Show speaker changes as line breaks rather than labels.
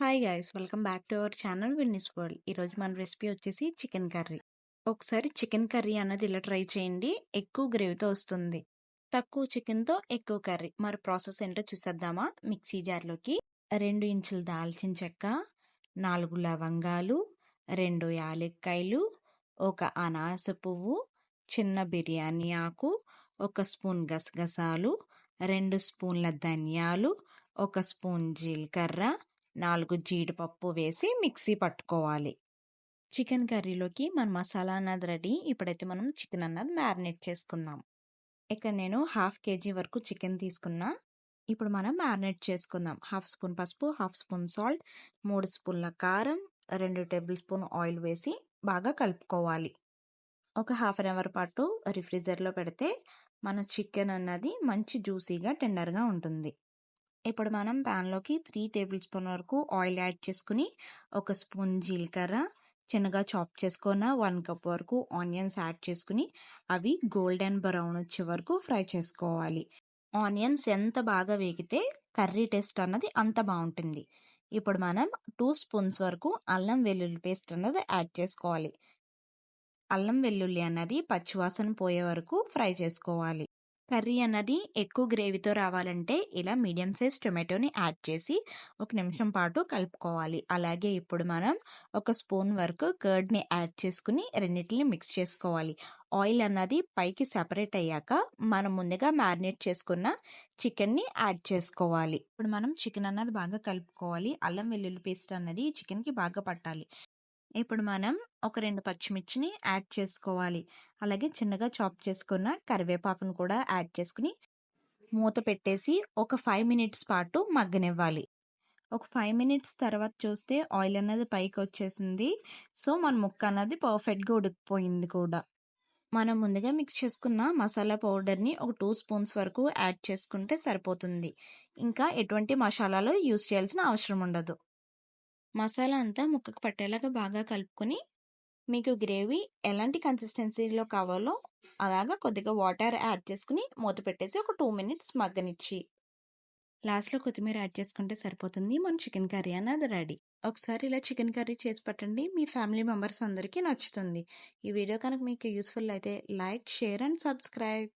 Hi guys welcome back to our channel Vinnie's World ఈరోజు మన recipe వచ్చేసి chicken curry ఒకసారి చికెన్ కర్రీ అన్నది ఇలా ట్రై చేయండి ఎక్కువ గ్రేవీతో వస్తుంది. తక్కువ చికెన్తో ఎక్కువ కర్రీ మరి ప్రాసెస్ ఏంటో చూసేద్దామా? మిక్సీ జార్లోకి రెండు ఇంచుల దాల్చిన చెక్క నాలుగు లవంగాలు రెండు యాలక్కాయలు ఒక అనాస పువ్వు చిన్న బిర్యానీ ఆకు ఒక స్పూన్ గసగసాలు రెండు స్పూన్ల ధనియాలు ఒక స్పూన్ జీలకర్ర నాలుగు జీడిపప్పు వేసి మిక్సీ పట్టుకోవాలి. చికెన్ కర్రీలోకి మన మసాలా అన్నది రెడీ. ఇప్పుడైతే మనం చికెన్ అన్నది మ్యారినేట్ చేసుకుందాం. ఇక్కడ నేను హాఫ్ కేజీ వరకు చికెన్ తీసుకున్నా. ఇప్పుడు మనం మ్యారినేట్ చేసుకుందాం. హాఫ్ స్పూన్ పసుపు హాఫ్ స్పూన్ సాల్ట్ మూడు స్పూన్ల కారం రెండు టేబుల్ స్పూన్ ఆయిల్ వేసి బాగా కలుపుకోవాలి. ఒక హాఫ్ అన్ అవర్ పాటు రిఫ్రిజర్లో పెడితే మన చికెన్ అన్నది మంచి జ్యూసీగా టెండర్గా ఉంటుంది. ఇప్పుడు మనం ప్యాన్లోకి త్రీ టేబుల్ స్పూన్ వరకు ఆయిల్ యాడ్ చేసుకుని ఒక స్పూన్ జీలకర్ర చిన్నగా చాప్ చేసుకున్న వన్ కప్ వరకు ఆనియన్స్ యాడ్ చేసుకుని అవి గోల్డెన్ బ్రౌన్ వచ్చే వరకు ఫ్రై చేసుకోవాలి. ఆనియన్స్ ఎంత బాగా వేగితే కర్రీ టేస్ట్ అన్నది అంత బాగుంటుంది. ఇప్పుడు మనం టూ స్పూన్స్ వరకు అల్లం వెల్లుల్లి పేస్ట్ అన్నది యాడ్ చేసుకోవాలి. అల్లం వెల్లుల్లి అన్నది పచ్చివాసన పోయే వరకు ఫ్రై చేసుకోవాలి. కర్రీ అన్నది ఎక్కువ గ్రేవీతో రావాలంటే ఇలా మీడియం సైజ్ టొమాటోని యాడ్ చేసి ఒక నిమిషం పాటు కలుపుకోవాలి. అలాగే ఇప్పుడు మనం ఒక స్పూన్ వరకు కర్డ్ని యాడ్ చేసుకుని రెండింటిని మిక్స్ చేసుకోవాలి. ఆయిల్ అన్నది పైకి సెపరేట్ అయ్యాక మనం ముందుగా మ్యారినేట్ చేసుకున్న చికెన్ని యాడ్ చేసుకోవాలి. ఇప్పుడు మనం చికెన్ అన్నది బాగా కలుపుకోవాలి. అల్లం వెల్లుల్లి పేస్ట్ అన్నది చికెన్కి బాగా పట్టాలి. ఇప్పుడు మనం ఒక రెండు పచ్చిమిర్చిని యాడ్ చేసుకోవాలి. అలాగే చిన్నగా చాప్ చేసుకున్న కరివేపాకును కూడా యాడ్ చేసుకుని మూత పెట్టేసి ఒక ఫైవ్ మినిట్స్ పాటు మగ్గనివ్వాలి. ఒక ఫైవ్ మినిట్స్ తర్వాత చూస్తే ఆయిల్ అన్నది పైకి వచ్చేసింది. సో మన ముక్క అన్నది పర్ఫెక్ట్గా ఉడికిపోయింది కూడా. మనం ముందుగా మిక్స్ చేసుకున్న మసాలా పౌడర్ని ఒక టూ స్పూన్స్ వరకు యాడ్ చేసుకుంటే సరిపోతుంది. ఇంకా ఎటువంటి మసాలాలు యూస్ చేయాల్సిన అవసరం ఉండదు. మసాలా అంతా ముక్కకు పట్టేలాగా బాగా కలుపుకొని మీకు గ్రేవీ ఎలాంటి కన్సిస్టెన్సీలో కావాలో అలాగా కొద్దిగా వాటర్ యాడ్ చేసుకుని మూత పెట్టేసి ఒక టూ మినిట్స్ మగ్గనిచ్చి. లాస్ట్లో కొత్తిమీర యాడ్ చేసుకుంటే సరిపోతుంది. మన చికెన్ కర్రీ అన్నది రెడీ. ఒకసారి ఇలా చికెన్ కర్రీ చేసి పట్టండి. మీ ఫ్యామిలీ మెంబర్స్ అందరికీ నచ్చుతుంది. ఈ వీడియో కనుక మీకు యూస్ఫుల్ అయితే లైక్ షేర్ అండ్ సబ్స్క్రైబ్.